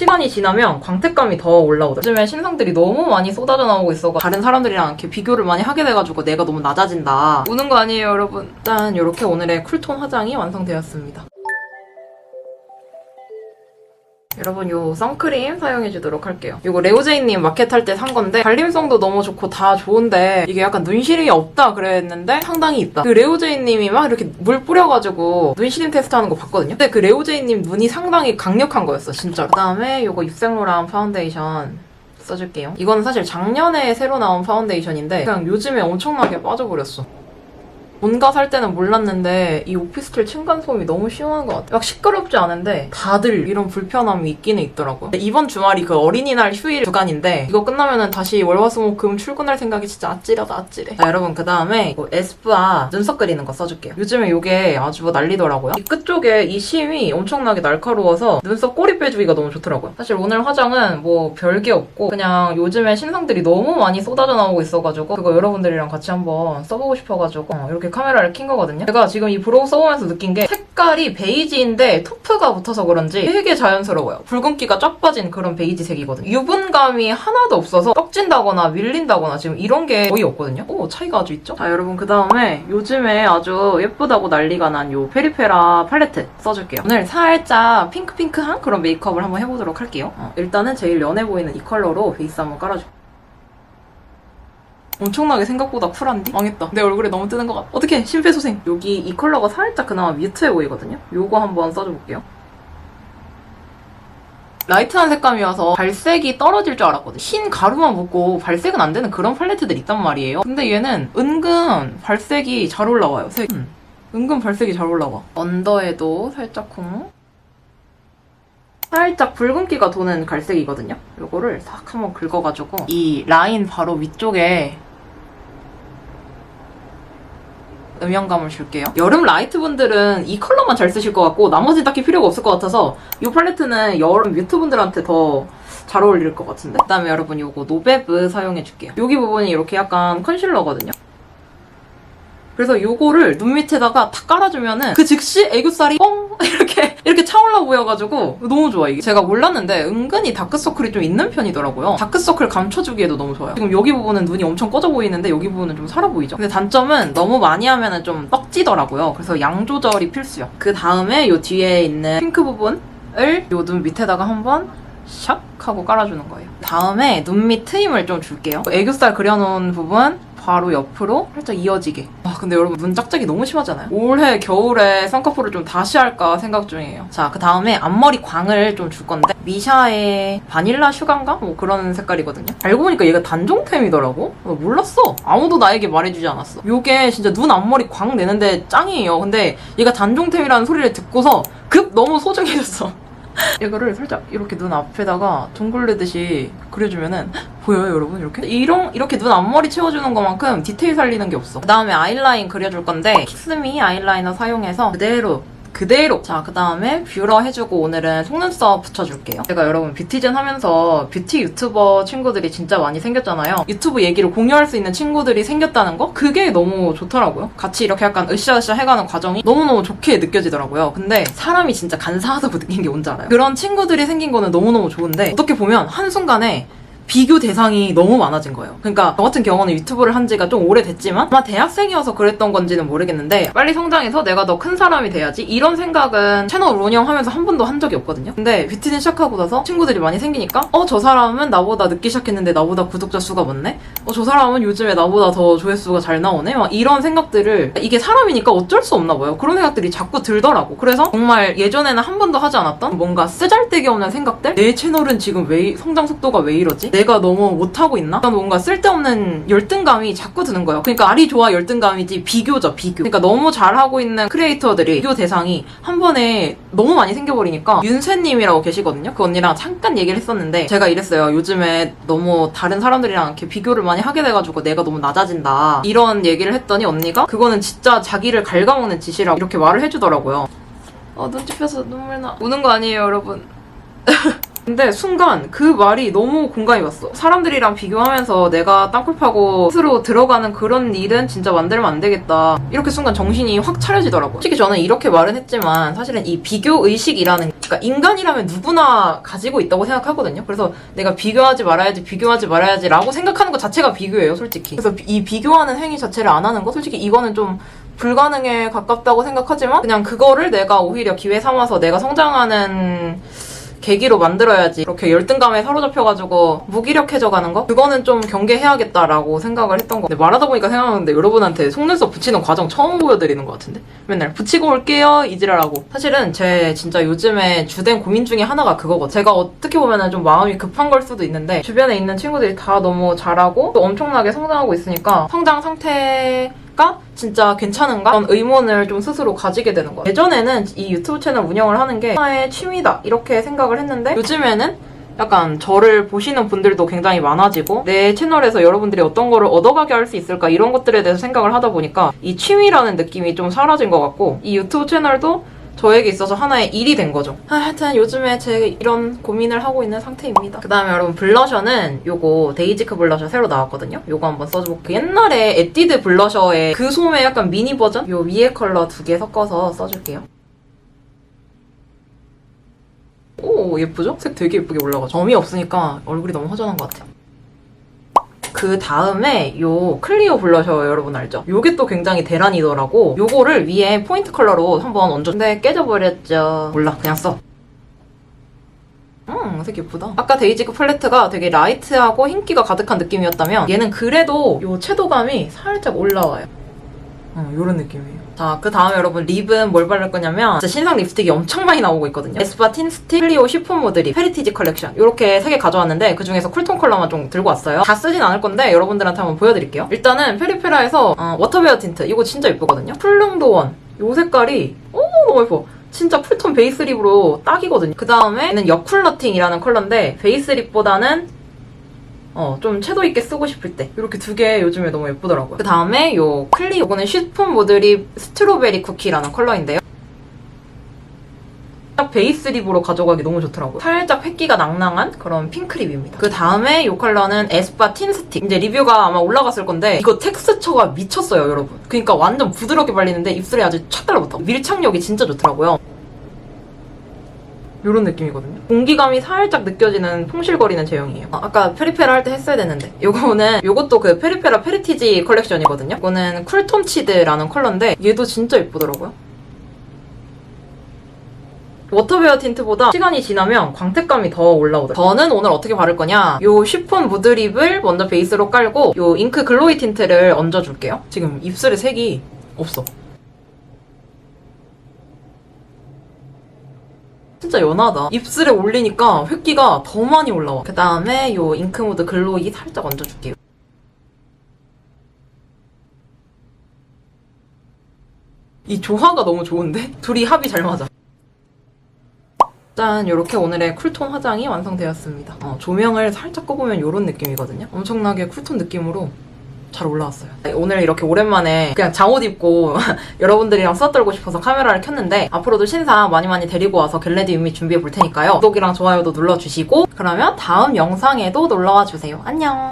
시간이 지나면 광택감이 더 올라오더라고요. 요즘에 신상들이 너무 많이 쏟아져 나오고 있어서 다른 사람들이랑 이렇게 비교를 많이 하게 돼가지고 내가 너무 낮아진다. 우는 거 아니에요, 여러분? 일단 이렇게 오늘의 쿨톤 화장이 완성되었습니다. 여러분 요 선크림 사용해 주도록 할게요. 이거 레오제이님 마켓 할 때 산 건데 발림성도 너무 좋고 다 좋은데 이게 약간 눈시림이 없다 그랬는데 상당히 있다. 그 레오제이님이 막 이렇게 물 뿌려가지고 눈시림 테스트하는 거 봤거든요. 근데 그 레오제이님 눈이 상당히 강력한 거였어 진짜. 그다음에 요거 입생로랑 파운데이션 써줄게요. 이건 사실 작년에 새로 나온 파운데이션인데 그냥 요즘에 엄청나게 빠져버렸어. 뭔가 살 때는 몰랐는데 이 오피스텔 층간 소음이 너무 심한 것 같아요. 막 시끄럽지 않은데 다들 이런 불편함이 있기는 있더라고요. 이번 주말이 그 어린이날 휴일 주간인데 이거 끝나면은 다시 월화수목금 출근할 생각이 진짜 아찔하다 아찔해. 자 여러분 그 다음에 에스쁘아 눈썹 그리는 거 써줄게요. 요즘에 이게 아주 난리더라고요. 이 끝쪽에 이 심이 엄청나게 날카로워서 눈썹 꼬리 빼주기가 너무 좋더라고요. 사실 오늘 화장은 뭐 별게 없고 그냥 요즘에 신상들이 너무 많이 쏟아져 나오고 있어가지고 그거 여러분들이랑 같이 한번 써보고 싶어가지고 어, 이렇게 카메라를 킨 거거든요. 제가 지금 이 브로우 써보면서 느낀 게 색깔이 베이지인데 토프가 붙어서 그런지 되게 자연스러워요. 붉은기가 쫙 빠진 그런 베이지 색이거든요. 유분감이 하나도 없어서 떡진다거나 밀린다거나 지금 이런 게 거의 없거든요. 오 차이가 아주 있죠? 자 여러분 그 다음에 요즘에 아주 예쁘다고 난리가 난 요 페리페라 팔레트 써줄게요. 오늘 살짝 핑크핑크한 그런 메이크업을 한번 해보도록 할게요. 어, 일단은 제일 연해 보이는 이 컬러로 베이스 한번 깔아줄게요. 엄청나게 생각보다 쿨한데? 망했다. 내 얼굴에 너무 뜨는 것 같아. 어떻게 심폐소생. 여기 이 컬러가 살짝 그나마 뮤트해 보이거든요? 요거 한번 써줘볼게요. 라이트한 색감이어서 발색이 떨어질 줄 알았거든요. 흰 가루만 묻고 발색은 안 되는 그런 팔레트들이 있단 말이에요. 근데 얘는 은근 발색이 잘 올라와요. 색. 음. 은근 발색이 잘 올라와. 언더에도 살짝 쿵. 살짝 붉은기가 도는 갈색이거든요. 요거를 싹 한번 긁어가지고 이 라인 바로 위쪽에 음영감을 줄게요. 여름 라이트 분들은 이 컬러만 잘 쓰실 것 같고 나머지 딱히 필요가 없을 것 같아서 이 팔레트는 여름 뮤트 분들한테 더 잘 어울릴 것 같은데. 그다음에 여러분 요거 노베브 사용해 줄게요. 여기 부분이 이렇게 약간 컨실러거든요. 그래서 요거를 눈 밑에다가 탁 깔아주면은 그 즉시 애교살이 뻥 이렇게 이렇게 차올라 보여가지고 너무 좋아 이게. 제가 몰랐는데 은근히 다크서클이 좀 있는 편이더라고요. 다크서클 감춰주기에도 너무 좋아요. 지금 여기 부분은 눈이 엄청 꺼져 보이는데 여기 부분은 좀 살아 보이죠? 근데 단점은 너무 많이 하면은 좀 떡지더라고요. 그래서 양 조절이 필수요. 그 다음에 요 뒤에 있는 핑크 부분을 요눈 밑에다가 한번 샥 하고 깔아주는 거예요. 다음에 눈 밑 트임을 좀 줄게요. 애교살 그려놓은 부분 바로 옆으로 살짝 이어지게. 아, 근데 여러분 눈 짝짝이 너무 심하잖아요? 올해 겨울에 쌍꺼풀을 좀 다시 할까 생각 중이에요. 자, 그 다음에 앞머리 광을 좀 줄 건데 미샤의 바닐라 슈가인가? 뭐 그런 색깔이거든요. 알고 보니까 얘가 단종템이더라고? 어, 몰랐어. 아무도 나에게 말해주지 않았어. 요게 진짜 눈 앞머리 광 내는데 짱이에요. 근데 얘가 단종템이라는 소리를 듣고서 급 너무 소중해졌어. 이거를 살짝 이렇게 눈 앞에다가 둥글리듯이 그려주면은 보여요 여러분 이렇게? 이런 이렇게 눈 앞머리 채워주는 것만큼 디테일 살리는 게 없어 그 다음에 아이라인 그려줄 건데 킥스미 아이라이너 사용해서 그대로 그대로. 자 그 다음에 뷰러 해주고 오늘은 속눈썹 붙여줄게요. 제가 여러분 뷰티즌 하면서 뷰티 유튜버 친구들이 진짜 많이 생겼잖아요. 유튜브 얘기를 공유할 수 있는 친구들이 생겼다는 거? 그게 너무 좋더라고요. 같이 이렇게 약간 으쌰으쌰 해가는 과정이 너무너무 좋게 느껴지더라고요. 근데 사람이 진짜 간사하다고 느낀 게 뭔지 알아요? 그런 친구들이 생긴 거는 너무너무 좋은데 어떻게 보면 한순간에 비교 대상이 너무 많아진 거예요. 그러니까 저 같은 경우는 유튜브를 한 지가 좀 오래됐지만 아마 대학생이어서 그랬던 건지는 모르겠는데 빨리 성장해서 내가 더 큰 사람이 돼야지 이런 생각은 채널 운영하면서 한 번도 한 적이 없거든요. 근데 뷰티는 시작하고 나서 친구들이 많이 생기니까 어 저 사람은 나보다 늦게 시작했는데 나보다 구독자 수가 많네? 어 저 사람은 요즘에 나보다 더 조회수가 잘 나오네? 막 이런 생각들을 이게 사람이니까 어쩔 수 없나 봐요. 그런 생각들이 자꾸 들더라고. 그래서 정말 예전에는 한 번도 하지 않았던 뭔가 쓰잘데기 없는 생각들? 내 채널은 지금 왜 이- 성장 속도가 왜 이러지? 내가 너무 못하고 있나? 그런 뭔가 쓸데없는 열등감이 자꾸 드는 거예요. 그러니까 알이 좋아 열등감이지 비교죠 비교. 그러니까 너무 잘하고 있는 크리에이터들이 비교 대상이 한 번에 너무 많이 생겨버리니까 윤세님이라고 계시거든요. 그 언니랑 잠깐 얘기를 했었는데 제가 이랬어요. 요즘에 너무 다른 사람들이랑 이렇게 비교를 많이 하게 돼가지고 내가 너무 낮아진다. 이런 얘기를 했더니 언니가 그거는 진짜 자기를 갉아먹는 짓이라고 이렇게 말을 해주더라고요. 어, 눈 찝혀서 눈물 나. 우는 거 아니에요, 여러분. 근데 순간 그 말이 너무 공감이 왔어. 사람들이랑 비교하면서 내가 땅굴 파고 스스로 들어가는 그런 일은 진짜 만들면 안 되겠다. 이렇게 순간 정신이 확 차려지더라고. 솔직히 저는 이렇게 말은 했지만 사실은 이 비교 의식이라는 그러니까 인간이라면 누구나 가지고 있다고 생각하거든요. 그래서 내가 비교하지 말아야지, 비교하지 말아야지라고 생각하는 것 자체가 비교예요, 솔직히. 그래서 이 비교하는 행위 자체를 안 하는 거 솔직히 이거는 좀 불가능에 가깝다고 생각하지만 그냥 그거를 내가 오히려 기회 삼아서 내가 성장하는 계기로 만들어야지. 이렇게 열등감에 사로잡혀가지고 무기력해져 가는 거? 그거는 좀 경계해야겠다라고 생각을 했던 거. 근데 말하다 보니까 생각하는데 여러분한테 속눈썹 붙이는 과정 처음 보여드리는 것 같은데? 맨날 붙이고 올게요 이지랄하고. 사실은 제 진짜 요즘에 주된 고민 중에 하나가 그거거든요 제가 어떻게 보면 좀 마음이 급한 걸 수도 있는데 주변에 있는 친구들이 다 너무 잘하고 또 엄청나게 성장하고 있으니까 성장 상태 가 진짜 괜찮은가? 그런 의문을 좀 스스로 가지게 되는 거예요. 예전에는 이 유튜브 채널 운영을 하는 게 하나의 취미다 이렇게 생각을 했는데 요즘에는 약간 저를 보시는 분들도 굉장히 많아지고 내 채널에서 여러분들이 어떤 거를 얻어가게 할 수 있을까 이런 것들에 대해서 생각을 하다 보니까 이 취미라는 느낌이 좀 사라진 것 같고 이 유튜브 채널도 저에게 있어서 하나의 일이 된 거죠. 아, 하여튼 요즘에 제 이런 고민을 하고 있는 상태입니다. 그 다음에 여러분 블러셔는 요거 데이지크 블러셔 새로 나왔거든요. 요거 한번 그 옛날에 에뛰드 블러셔의 그 솜의 약간 미니 버전? 요 위에 컬러 두 개 섞어서 써줄게요. 오 예쁘죠? 색 되게 예쁘게 올라가죠. 점이 없으니까 얼굴이 너무 허전한 것 같아요. 그 다음에 요 클리오 블러셔 여러분 알죠? 요게 또 굉장히 대란이더라고. 요거를 위에 포인트 컬러로 한번 얹었는데 깨져버렸죠. 몰라 그냥 써. 음, 색 예쁘다. 아까 데이지크 팔레트가 되게 라이트하고 흰기가 가득한 느낌이었다면 얘는 그래도 요 채도감이 살짝 올라와요. 어, 요런 느낌이에요. 자, 그 다음에 여러분 립은 뭘 바를 거냐면 신상 립스틱이 엄청 많이 나오고 있거든요. 에스쁘아 틴 스틱, 클리오 시폰 모드 립, 페리티지 컬렉션 이렇게 세 개 가져왔는데 그 중에서 쿨톤 컬러만 좀 들고 왔어요. 다 쓰진 않을 건데 여러분들한테 한번 보여드릴게요. 일단은 페리페라에서 어, 워터베어 틴트 이거 진짜 예쁘거든요. 풀릉도원 요 색깔이 오 너무 예뻐. 진짜 풀톤 베이스 립으로 딱이거든요. 그 다음에는 여쿨러팅이라는 컬러인데 베이스 립보다는 어, 좀 채도 있게 쓰고 싶을 때 이렇게 두 개 요즘에 너무 예쁘더라고요. 그 다음에 요 클리 요거는 쉬폰 모드립 스트로베리 쿠키라는 컬러인데요. 딱 베이스 립으로 가져가기 너무 좋더라고요. 살짝 획기가 낭낭한 그런 핑크 립입니다. 그 다음에 이 컬러는 에스쁘아 틴 스틱. 이제 리뷰가 아마 올라갔을 건데 이거 텍스처가 미쳤어요, 여러분. 그러니까 완전 부드럽게 발리는데 입술에 아주 착 달라붙어. 밀착력이 진짜 좋더라고요. 이런 느낌이거든요. 공기감이 살짝 느껴지는 퐁실거리는 제형이에요. 아, 아까 페리페라 할 때 했어야 됐는데. 요거는 요것도 그 페리페라 페리티지 컬렉션이거든요. 이거는 쿨톤 치드라는 컬러인데 얘도 진짜 예쁘더라고요. 워터베어 틴트보다 시간이 지나면 광택감이 더 올라오더라고요. 저는 오늘 어떻게 바를 거냐? 요 쉬폰 무드립을 먼저 베이스로 깔고 요 잉크 글로이 틴트를 얹어줄게요. 지금 입술에 색이 없어. 진짜 연하다. 입술에 올리니까 획기가 더 많이 올라와. 그 다음에 요 잉크무드 글로이 살짝 얹어줄게요. 이 조화가 너무 좋은데? 둘이 합이 잘 맞아. 짠 이렇게 오늘의 쿨톤 화장이 완성되었습니다. 어, 조명을 살짝 꺼보면 이런 느낌이거든요. 엄청나게 쿨톤 느낌으로 잘 올라왔어요. 오늘 이렇게 오랜만에 그냥 잠옷 입고 여러분들이랑 수다 떨고 싶어서 카메라를 켰는데 앞으로도 신사 많이 많이 데리고 와서 겟레디 유미 준비해 볼 테니까요. 구독이랑 좋아요도 눌러주시고 그러면 다음 영상에도 놀러와 주세요. 안녕!